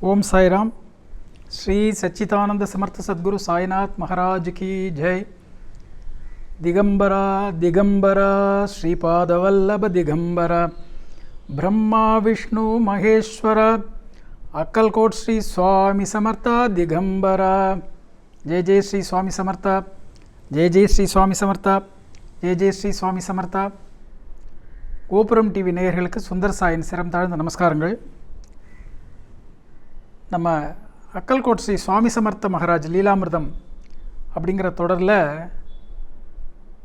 ஓம் சாய்ராம். ஸ்ரீ சச்சிதானந்த சமர்த்த சத்குரு சாய்நாத் மகாராஜ் கி ஜெய். திகம்பரா திகம்பரா ஸ்ரீபாதவல்லப திகம்பரா. பிரம்மா விஷ்ணு மகேஸ்வர. அக்கல்கோட் ஸ்ரீ சுவாமி சமர்த்தா திகம்பரா. ஜெய் ஜெய் ஸ்ரீ சுவாமி சமர்த்தா. ஜெய் ஜெய் ஸ்ரீ சுவாமி சமர்த்தா. ஜெய் ஜெய் ஸ்ரீ சுவாமி சமர்த்தா. கோபுரம் டிவி நேயர்களுக்கு சுந்தர் சாயின் சிரம் தாழ்ந்த நமஸ்காரங்கள். நம்ம அக்கல்கோட் ஸ்ரீ சுவாமி சமர்த்த மகாராஜ் லீலாமிர்தம் அப்படிங்கிற தொடரில்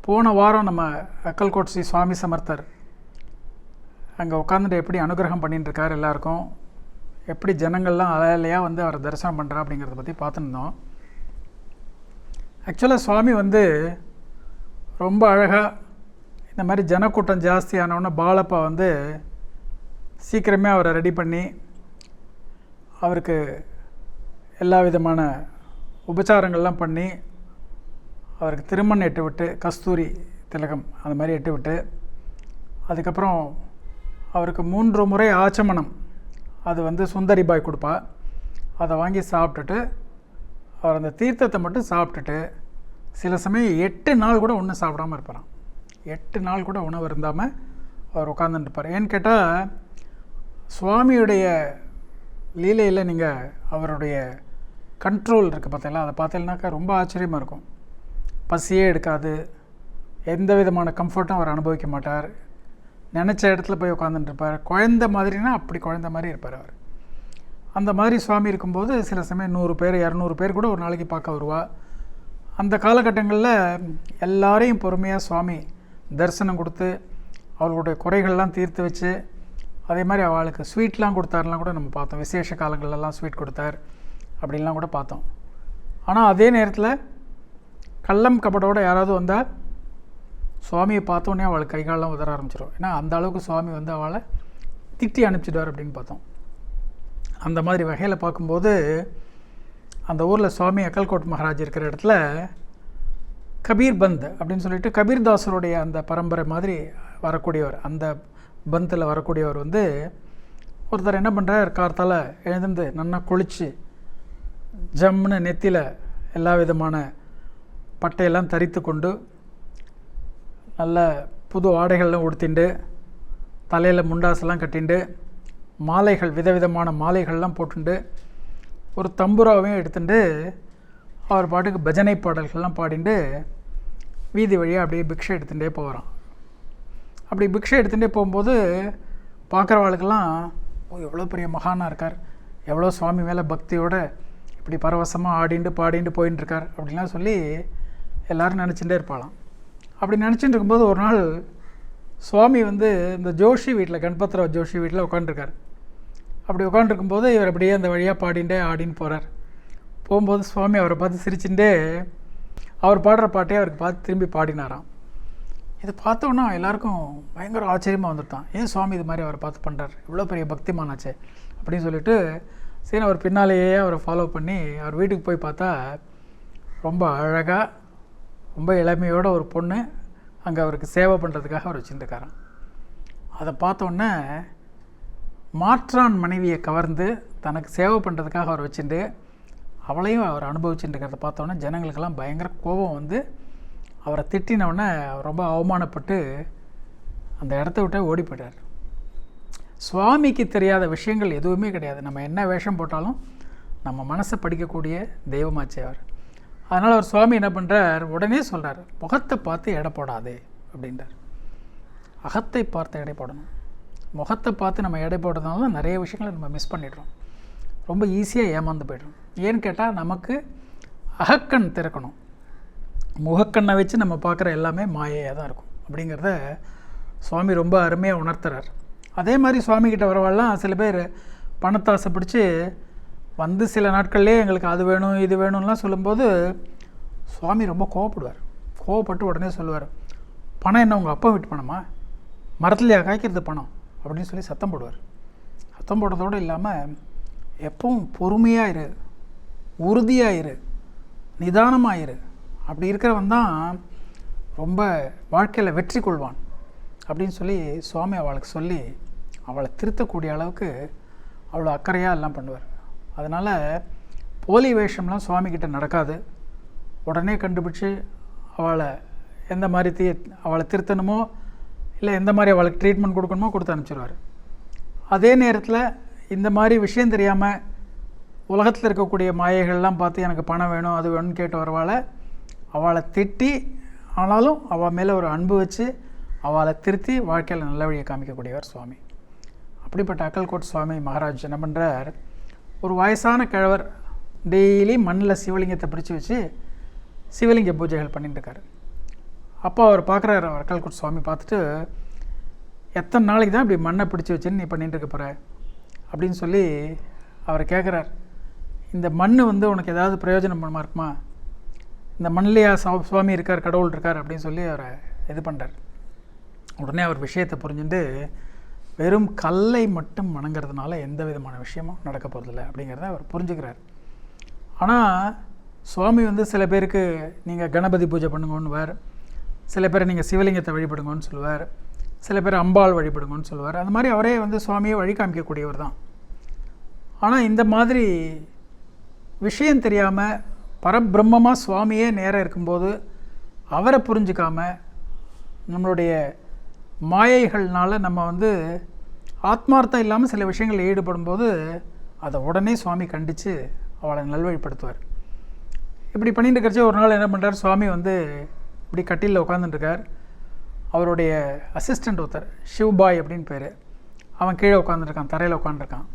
போன வாரம் நம்ம அக்கல்கோட் ஸ்ரீ சுவாமி சமர்த்தர் அங்கே உட்காந்துட்டு எப்படி அனுகிரகம் பண்ணிட்டு இருக்கார் எல்லாருக்கும் எப்படி ஜனங்கள்லாம் அலையலையாக வந்து அவரை தரிசனம் பண்ணுறா அப்படிங்கிறத பற்றி பார்த்துருந்தோம். ஆக்சுவலாக சுவாமி வந்து ரொம்ப அழகாக இந்த மாதிரி ஜனக்கூட்டம் ஜாஸ்தியானவுடனே பாலப்பா வந்து சீக்கிரமே அவரை ரெடி பண்ணி அவருக்கு எல்லா விதமான உபச்சாரங்கள்லாம் பண்ணி அவருக்கு திருமணம் எட்டு விட்டு கஸ்தூரி திலகம் அந்த மாதிரி எட்டு விட்டு அதுக்கப்புறம் அவருக்கு மூன்று முறை ஆச்சமனம். அது வந்து சுந்தரி பாய் கொடுப்பா. அதை வாங்கி சாப்பிட்டுட்டு அவர் அந்த தீர்த்தத்தை மட்டும் சாப்பிட்டுட்டு சில சமயம் எட்டு நாள் கூட ஒன்றும் சாப்பிடாம இருப்பாராம். எட்டு நாள் கூட உணவு இருந்தாமல் அவர் உட்காந்துட்டு இருப்பார். ஏன்னு கேட்டால் சுவாமியுடைய லீலையில் நீங்கள் அவருடைய கண்ட்ரோல் இருக்குது பார்த்தீங்களா? அதை பார்த்தீங்கன்னாக்கா ரொம்ப ஆச்சரியமாக இருக்கும். பசியே எடுக்காது. எந்த விதமான கம்ஃபர்ட்டும் அவர் அனுபவிக்க மாட்டார். நினச்ச இடத்துல போய் உட்காந்துட்டு இருப்பார். குழந்த மாதிரினா அப்படி குழந்த மாதிரி இருப்பார் அவர். அந்த மாதிரி சுவாமி இருக்கும்போது சில சமயம் நூறு பேர் இரநூறு பேர் கூட ஒரு நாளைக்கு பார்க்க வருவா. அந்த காலகட்டங்களில் எல்லாரையும் பொறுமையாக சுவாமி தரிசனம் கொடுத்து அவர்களுடைய குறைகள்லாம் தீர்த்து வச்சு அதே மாதிரி அவளுக்கு ஸ்வீட்லாம் கொடுத்தாருலாம் கூட நம்ம பார்த்தோம். விசேஷ காலங்கள்லாம் ஸ்வீட் கொடுத்தார் அப்படின்லாம் கூட பார்த்தோம். ஆனால் அதே நேரத்தில் கள்ளம் கபடோடு யாராவது வந்தால் சுவாமியை பார்த்தோன்னே அவளுக்கு கை காலெலாம் உதற ஆரம்பிச்சிடும் ஏன்னா அந்த அளவுக்கு சுவாமி வந்து அவளை திட்டி அனுப்பிச்சிடுவார் அப்படின்னு பார்த்தோம். அந்த மாதிரி வகையில் பார்க்கும்போது அந்த ஊரில் சுவாமி அக்கல்கோட் மகாராஜ் இருக்கிற இடத்துல கபீர் பந்த் அப்படின்னு சொல்லிட்டு கபீர்தாசருடைய அந்த பரம்பரை மாதிரி வரக்கூடியவர். அந்த பந்தில் வரக்கூடியவர் வந்து ஒருத்தர் என்ன பண்ணுறார் கார்த்தால் எழுந்து நல்லா குளித்து ஜம்னு நெத்தியில் எல்லா விதமான பட்டையெல்லாம் தரித்து கொண்டு நல்ல புது ஆடைகள்லாம் உடுத்திண்டு தலையில் முண்டாசெல்லாம் கட்டிண்டு மாலைகள் விதவிதமான மாலைகள்லாம் போட்டுண்டு ஒரு தம்புராவையும் எடுத்துட்டு அவர் பாட்டுக்கு பஜனை பாடல்கள்லாம் பாடிண்டு வீதி வழியாக அப்படியே பிக்ஷை எடுத்துகிட்டே போகிறான். அப்படி பிக்ஷை எடுத்துகிட்டே போகும்போது பார்க்குறவாளுக்கெல்லாம் ஓ எவ்வளோ பெரிய மகானாக இருக்கார். எவ்வளோ சுவாமி மேலே பக்தியோடு இப்படி பரவசமாக ஆடிண்டு பாடிண்டு போயின்னு இருக்கார் அப்படின்லாம் சொல்லி எல்லோரும் நினச்சிட்டே இருப்பாளாம். அப்படி நினச்சிட்டு இருக்கும்போது ஒரு நாள் சுவாமி வந்து இந்த ஜோஷி வீட்டில் கணபத்ராவ் ஜோஷி வீட்டில் உட்காந்துருக்கார் அப்படி உட்காண்டிருக்கும்போது இவர் அப்படியே அந்த வழியாக பாடிண்டே ஆடின்னு போகிறார் போகும்போது சுவாமி அவரை பார்த்து சிரிச்சுட்டே அவர் பாடுற பாட்டே அவருக்கு பார்த்து திரும்பி பாடினாராம். இதை பார்த்தோன்னா எல்லாருக்கும் பயங்கர ஆச்சரியமாக வந்துட்டான். ஏன் சுவாமி இது மாதிரி அவரை பார்த்து பண்ணுறாரு இவ்வளோ பெரிய பக்திமானாச்சே அப்படின்னு சொல்லிட்டு சரி அவர் பின்னாலேயே அவரை ஃபாலோ பண்ணி அவர் வீட்டுக்கு போய் பார்த்தா ரொம்ப அழகாக ரொம்ப இளமையோட ஒரு பொண்ணு அங்கே அவருக்கு சேவை பண்ணுறதுக்காக அவர் வச்சுருக்காராம் அதை பார்த்தோன்னே மாற்றான் மனைவியை கவர்ந்து தனக்கு சேவை பண்ணுறதுக்காக அவர் வச்சுட்டு அவளையும் அவர் அனுபவிச்சுட்டு இருக்கிறத பார்த்தோன்னே ஜனங்களுக்கெல்லாம் பயங்கர கோபம் வந்து அவரை திட்டினவுடனே ரொம்ப அவமானப்பட்டு அந்த இடத்த விட்டே ஓடி போயிட்டார். சுவாமிக்கு தெரியாத விஷயங்கள் எதுவுமே கிடையாது. நம்ம என்ன வேஷம் போட்டாலும் நம்ம மனசை படிக்கக்கூடிய தெய்வமாச்சே அவர். அதனால் அவர் சுவாமி என்ன பண்ணுறார் உடனே சொல்கிறார் முகத்தை பார்த்து எடை போடாதே அப்படின்றார். அகத்தை பார்த்து எடை போடணும். முகத்தை பார்த்து நம்ம எடை போடுறதுனால நிறைய விஷயங்களை நம்ம மிஸ் பண்ணிடுறோம். ரொம்ப ஈஸியாக ஏமாந்து போய்டுறோம். ஏன்னு கேட்டால் நமக்கு அகக்கண் திறக்கணும். முகக்கண்ணை வச்சு நம்ம பார்க்குற எல்லாமே மாயையாக தான் இருக்கும். அப்படிங்கிறத சுவாமி ரொம்ப அருமையாக உணர்த்துறார். அதே மாதிரி சுவாமிகிட்ட வரவாள்லாம் சில பேர் பணத்தாசை பிடிச்சி வந்து சில நாட்கள்லேயே எங்களுக்கு அது வேணும் இது வேணும்லாம் சொல்லும்போது சுவாமி ரொம்ப கோவப்படுவார். கோவப்பட்டு உடனே சொல்லுவார் பணம் என்ன உங்கள் அப்பா வீட்டு பணமா? மரத்துலையா? காய்க்கிறது பணம்? அப்படின்னு சொல்லி சத்தம் போடுவார். சத்தம் போடுறதோடு இல்லாமல் எப்பவும் பொறுமையாக இரு உறுதியாக இரு நிதானமாக இரு அப்படி இருக்கிறவன் தான் ரொம்ப வாழ்க்கையில் வெற்றி கொள்வான் அப்படின்னு சொல்லி சுவாமி அவளுக்கு சொல்லி அவளை திருத்தக்கூடிய அளவுக்கு அவ்வளோ அக்கறையாக எல்லாம் பண்ணுவார். அதனால் போலி வேஷம்லாம் சுவாமிகிட்ட நடக்காது. உடனே கண்டுபிடிச்சி அவளை எந்த மாதிரி தீ அவளை திருத்தணுமோ இல்லை எந்த மாதிரி அவளுக்கு ட்ரீட்மெண்ட் கொடுக்கணுமோ கொடுத்து அனுப்பிச்சிடுவார் அதே நேரத்தில் இந்த மாதிரி விஷயம் தெரியாமல் உலகத்தில் இருக்கக்கூடிய மாயைகள்லாம் பார்த்து எனக்கு பணம் வேணும் அது வேணும்னு கேட்டு வரவாளை அவளை திட்டி ஆனாலும் அவள் மேலே ஒரு அன்பு வச்சு அவளை திருத்தி வாழ்க்கையில் நல்ல வழியை காமிக்கக்கூடியவர் சுவாமி. அப்படிப்பட்ட அக்கல்கோட் சுவாமி மகாராஜ் என்ன பண்ணுறார் ஒரு வயசான கிழவர் டெய்லி மண்ணில் சிவலிங்கத்தை பிடிச்சி வச்சு சிவலிங்க பூஜைகள் பண்ணிட்டுருக்காரு அப்போ அவர் பார்க்குறாரு அவர் அக்கல்கோட் சுவாமி பார்த்துட்டு எத்தனை நாளைக்கு தான் இப்படி மண்ணை பிடிச்சி வச்சுன்னு நீ பண்ணிட்டு இருக்க போகிற அப்படின்னு சொல்லி அவர் கேட்குறார் இந்த மண் வந்து உனக்கு ஏதாவது பிரயோஜனமாக இருக்குமா? இந்த மண்ணிலையா சா- சுவாமி இருக்கார் கடவுள் இருக்கார் அப்படின்னு சொல்லி அவரை இது பண்ணுறார் உடனே அவர் விஷயத்தை புரிஞ்சுட்டு வெறும் கல்லை மட்டும் வணங்குறதுனால எந்த விதமான விஷயமும் நடக்க போகிறதில்ல அப்படிங்கிறத அவர் புரிஞ்சுக்கிறார். ஆனால் சுவாமி வந்து சில பேருக்கு நீங்கள் கணபதி பூஜை பண்ணுங்கன்னுவார் சில பேர் நீங்கள் சிவலிங்கத்தை வழிபடுங்கன்னு சொல்லுவார் சில பேர் அம்பாள் வழிபடுங்கன்னு சொல்லுவார். அந்த மாதிரி அவரே வந்து சுவாமியை வழி காமிக்கக்கூடியவர் தான். ஆனால் இந்த மாதிரி விஷயம் தெரியாமல் பரபிரம்மமாக சுவாமியே நேரம் இருக்கும்போது அவரை புரிஞ்சுக்காமல் நம்மளுடைய மாயைகள்னால் நம்ம வந்து ஆத்மார்த்தம் இல்லாமல் சில விஷயங்களில் ஈடுபடும்போது அதை உடனே சுவாமி கண்டித்து அவளை நல்வழிப்படுத்துவார். இப்படி பண்ணிட்டு இருக்கிறச்சு ஒரு நாள் என்ன பண்ணுறார் சுவாமி வந்து இப்படி கட்டிலில் உட்காந்துட்டுருக்கார் அவருடைய அசிஸ்டண்ட் ஒருத்தர் சிவ்பாய் அப்படின்னு பேர். அவன் கீழே உட்காந்துருக்கான் தரையில் உட்காந்துருக்கான்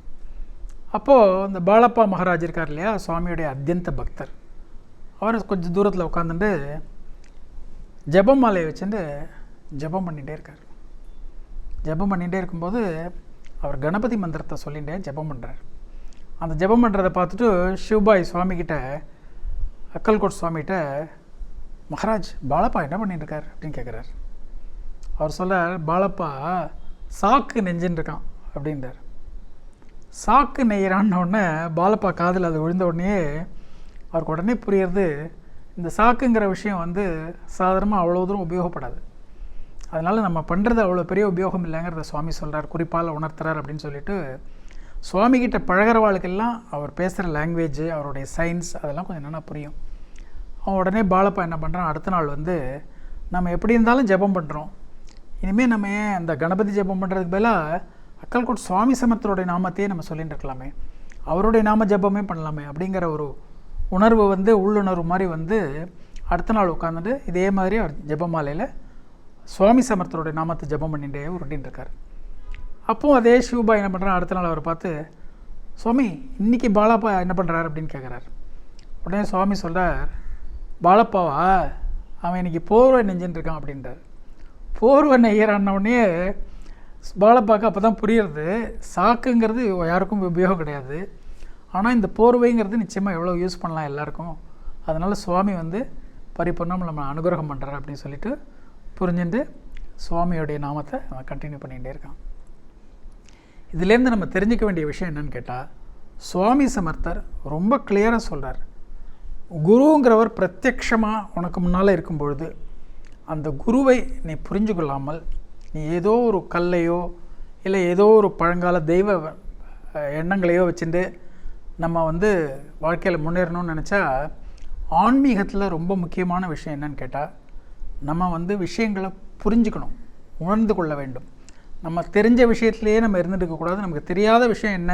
அப்போது இந்த பாலப்பா மகாராஜ் இருக்கார் இல்லையா? சுவாமியுடைய அத்தியந்த பக்தர். அவர் கொஞ்சம் தூரத்தில் உட்காந்துட்டு ஜெபம் மாலையை வச்சுட்டு ஜெபம் பண்ணிகிட்டே இருக்கார். ஜெபம் பண்ணிகிட்டே இருக்கும்போது அவர் கணபதி மந்திரத்தை சொல்லிகிட்டே ஜெபம் பண்ணுறார் அந்த ஜெபம் பண்ணுறதை பார்த்துட்டு சிவ்பாய் சுவாமிகிட்ட அக்கல்கோட் சுவாமிகிட்ட மகாராஜ் பாலப்பா என்ன பண்ணிட்டுருக்கார் அப்படின்னு கேட்குறாரு அவர் சொல்கிறார் பாலப்பா சாக்கு நெஞ்சுன்னு இருக்கான் அப்படின்றார். சாக்கு நெய்யறான்ன உடனே பாலப்பா காதில் அது விழுந்த உடனே அவருக்கு உடனே புரியறது இந்த சாக்குங்கிற விஷயம் வந்து சாதாரணமாக அவ்வளோ தூரம் உபயோகப்படாது. அதனால் நம்ம பண்ணுறது அவ்வளோ பெரிய உபயோகம் இல்லைங்கிறத சுவாமி சொல்கிறார் குறிப்பால் உணர்த்துறார் அப்படின்னு சொல்லிட்டு சுவாமிகிட்ட பழகிறவாளுக்கெல்லாம் அவர் பேசுகிற லாங்குவேஜ் அவருடைய சயின்ஸ் அதெல்லாம் கொஞ்சம் நல்லா புரியும். அவன் உடனே பாலப்பா என்ன பண்ணுறான் அடுத்த நாள் வந்து நம்ம எப்படி இருந்தாலும் ஜெபம் பண்ணுறோம் இனிமேல் நம்ம ஏன் அந்த கணபதி ஜெபம் பண்ணுறதுக்கு பதிலாக அக்கல்கோட் சுவாமி சமத்தருடைய நாமத்தையே நம்ம சொல்லிட்டு இருக்கலாமே. அவருடைய நாம ஜெபமே பண்ணலாமே அப்படிங்கிற ஒரு உணர்வு வந்து உள்ளுணர்வு மாதிரி வந்து அடுத்த நாள் உட்காந்துட்டு இதே மாதிரி அவர் ஜெபமாலையில் சுவாமி சமர்த்தருடைய நாமத்தை ஜெபம் பண்ணிட்டே உருட்டின்னு இருக்கார் அப்போது அதே சிவபா என்ன பண்ணுறான் அடுத்த நாள் அவர் பார்த்து சுவாமி இன்றைக்கி பாலாப்பா என்ன பண்ணுறாரு அப்படின்னு கேட்குறாரு உடனே சுவாமி சொல்கிறார் பாலப்பாவா? அவன் இன்னைக்கு போர்வை நெஞ்சுன்னு இருக்கான் அப்படின்றார். போர்வை நெய்யறான்ன உடனே பாலப்பாவுக்கு அப்போ தான் புரியுறது சாக்குங்கிறது யாருக்கும் உபயோகம் கிடையாது. ஆனால் இந்த போர்வைங்கிறது நிச்சயமாக எவ்வளோ யூஸ் பண்ணலாம் எல்லாருக்கும். அதனால் சுவாமி வந்து பரிபூர்ணம் நம்ம அனுகிரகம் பண்ணுறாரு அப்படின்னு சொல்லிட்டு புரிஞ்சுட்டு சுவாமியோடைய நாமத்தை அவன் கண்டினியூ பண்ணிகிட்டே இருக்கான். இதுலேருந்து நம்ம தெரிஞ்சுக்க வேண்டிய விஷயம் என்னன்னு கேட்டால் சுவாமி சமர்த்தர் ரொம்ப கிளியராக சொல்கிறார் குருங்கிறவர் பிரத்யக்ஷமாக உனக்கு முன்னால் இருக்கும் பொழுது அந்த குருவை நீ புரிஞ்சு கொள்ளாமல் நீ ஏதோ ஒரு கல்லையோ இல்லை ஏதோ ஒரு பழங்கால தெய்வ எண்ணங்களையோ வச்சுட்டு நம்ம வந்து வாழ்க்கையில் முன்னேறணும்னு நினச்சா ஆன்மீகத்தில் ரொம்ப முக்கியமான விஷயம் என்னன்னு கேட்டால் நம்ம வந்து விஷயங்களை புரிஞ்சுக்கணும் உணர்ந்து கொள்ள வேண்டும். நம்ம தெரிஞ்ச விஷயத்துலேயே நம்ம இருந்துட்டு இருக்கக்கூடாது நமக்கு தெரியாத விஷயம் என்ன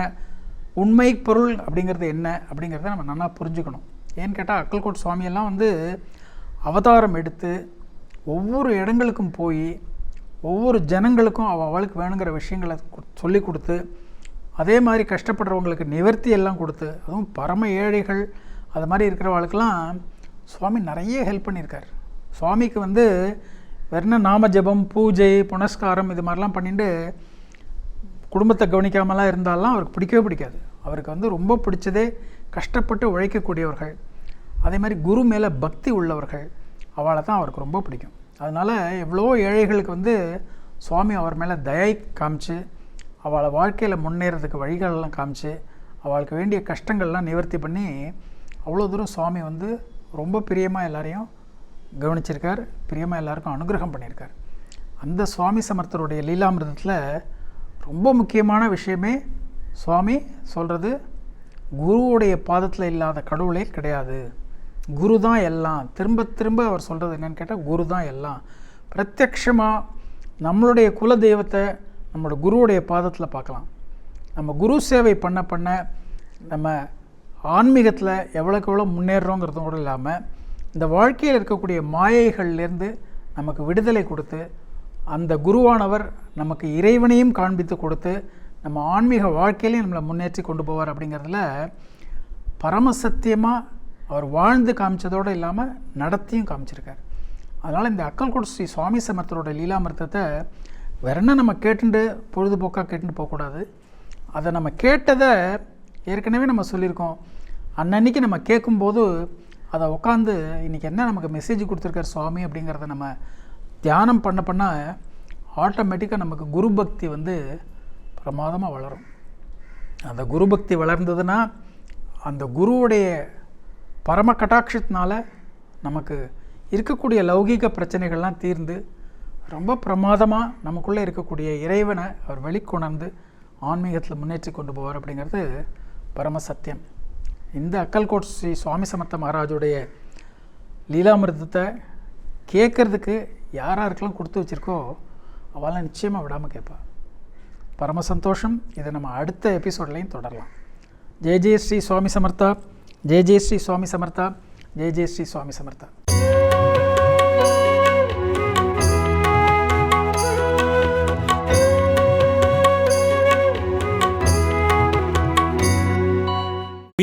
உண்மை பொருள் அப்படிங்கிறது என்ன அப்படிங்கிறத நம்ம நல்லா புரிஞ்சுக்கணும். ஏன்னு கேட்டால் அக்கல்கோட் சுவாமியெல்லாம் வந்து அவதாரம் எடுத்து ஒவ்வொரு இடங்களுக்கும் போய் ஒவ்வொரு ஜனங்களுக்கும் அவள் அவளுக்கு வேணுங்கிற விஷயங்களை சொல்லி கொடுத்து அதே மாதிரி கஷ்டப்படுறவங்களுக்கு நிவர்த்தி எல்லாம் கொடுத்து அதுவும் பரம ஏழைகள் அது மாதிரி இருக்கிறவங்களுக்கெல்லாம் சுவாமி நிறைய ஹெல்ப் பண்ணியிருக்கார். சுவாமிக்கு வந்து வெறும் நாம ஜெபம் பூஜை புனஸ்காரம் இது மாதிரிலாம் பண்ணிட்டு குடும்பத்தை கவனிக்காமலாம் இருந்தாலாம் அவருக்கு பிடிக்கவே பிடிக்காது. அவருக்கு வந்து ரொம்ப பிடிச்சதே கஷ்டப்பட்டு உழைக்கக்கூடியவர்கள். அதே மாதிரி குரு மேலே பக்தி உள்ளவர்கள் அவளை தான் அவருக்கு ரொம்ப பிடிக்கும். அதனால் எவ்வளோ ஏழைகளுக்கு வந்து சுவாமி அவர் மேலே தயை காமிச்சு அவளை வாழ்க்கையில் முன்னேறதுக்கு வழிகளெல்லாம் காமிச்சு அவளுக்கு வேண்டிய கஷ்டங்கள்லாம் நிவர்த்தி பண்ணி அவ்வளோ தூரம் சுவாமி வந்து ரொம்ப பிரியமாக எல்லாரையும் கவனிச்சிருக்கார். பிரியமாக எல்லாருக்கும் அனுகிரகம் பண்ணியிருக்கார். அந்த சுவாமி சமர்த்தருடைய லீலாமிரதத்தில் ரொம்ப முக்கியமான விஷயமே சுவாமி சொல்கிறது குருவுடைய பாதத்தில் இல்லாத கடவுளே கிடையாது. குரு தான் எல்லாம். திரும்ப திரும்ப அவர் சொல்கிறது என்னென்னு கேட்டால் குரு தான் எல்லாம். பிரத்யக்ஷமாக நம்மளுடைய குல தெய்வத்தை நம்மளோட குருவுடைய பாதத்தில் பார்க்கலாம். நம்ம குரு சேவை பண்ண பண்ண நம்ம ஆன்மீகத்தில் எவ்வளோக்கு எவ்வளோ முன்னேறோங்கிறது கூட இல்லாமல் இந்த வாழ்க்கையில் இருக்கக்கூடிய மாயைகள்லேருந்து நமக்கு விடுதலை கொடுத்து அந்த குருவானவர் நமக்கு இறைவனையும் காண்பித்து கொடுத்து நம்ம ஆன்மீக வாழ்க்கையிலையும் நம்மளை முன்னேற்றி கொண்டு போவார் அப்படிங்கிறதுல பரமசத்தியமாக அவர் வாழ்ந்து காமிச்சதோடு இல்லாமல் நடத்தியும் காமிச்சிருக்கார். அதனால் இந்த அக்கல்கோட் ஸ்ரீ சுவாமி சமர்த்தரோட லீலாமிர்த்தத்தை வேற என்ன நம்ம கேட்டுட்டு பொழுதுபோக்காக கேட்டுட்டு போகக்கூடாது. அதை நம்ம கேட்டதை ஏற்கனவே நம்ம சொல்லியிருக்கோம். அன்னன்னைக்கு நம்ம கேட்கும்போது அதை உட்காந்து இன்றைக்கி என்ன நமக்கு மெசேஜ் கொடுத்துருக்கார் சுவாமி அப்படிங்கிறத நம்ம தியானம் பண்ண பண்ண ஆட்டோமேட்டிக்காக நமக்கு குரு பக்தி வந்து பிரமாதமாக வளரும். அந்த குரு பக்தி வளர்ந்ததுன்னா அந்த குருவுடைய பரம கட்டாட்சத்தினால நமக்கு இருக்கக்கூடிய லௌகீக பிரச்சனைகள்லாம் தீர்ந்து ரொம்ப பிரமாதமாக நமக்குள்ளே இருக்கக்கூடிய இறைவனை அவர் வெளிக்கொணர்ந்து ஆன்மீகத்தில் முன்னேற்றி கொண்டு போவார் அப்படிங்கிறது பரம சத்தியம் இந்த அக்கல்கோட் ஸ்ரீ சுவாமி சமர்த்த மகாராஜுடைய லீலாமிருதத்தை கேட்குறதுக்கு யாராருக்கெல்லாம் கொடுத்து வச்சுருக்கோ அவெல்லாம் நிச்சயமாக விடாமல் கேட்பாள் பரம சந்தோஷம். இதை நம்ம அடுத்த எபிசோட்லையும் தொடரலாம். ஜெய ஜெய ஸ்ரீ சுவாமி சமர்த்தா. ஜெய ஜெய ஸ்ரீ சுவாமி சமர்த்தா. ஜெய ஜெய ஸ்ரீ சுவாமி சமர்த்தா.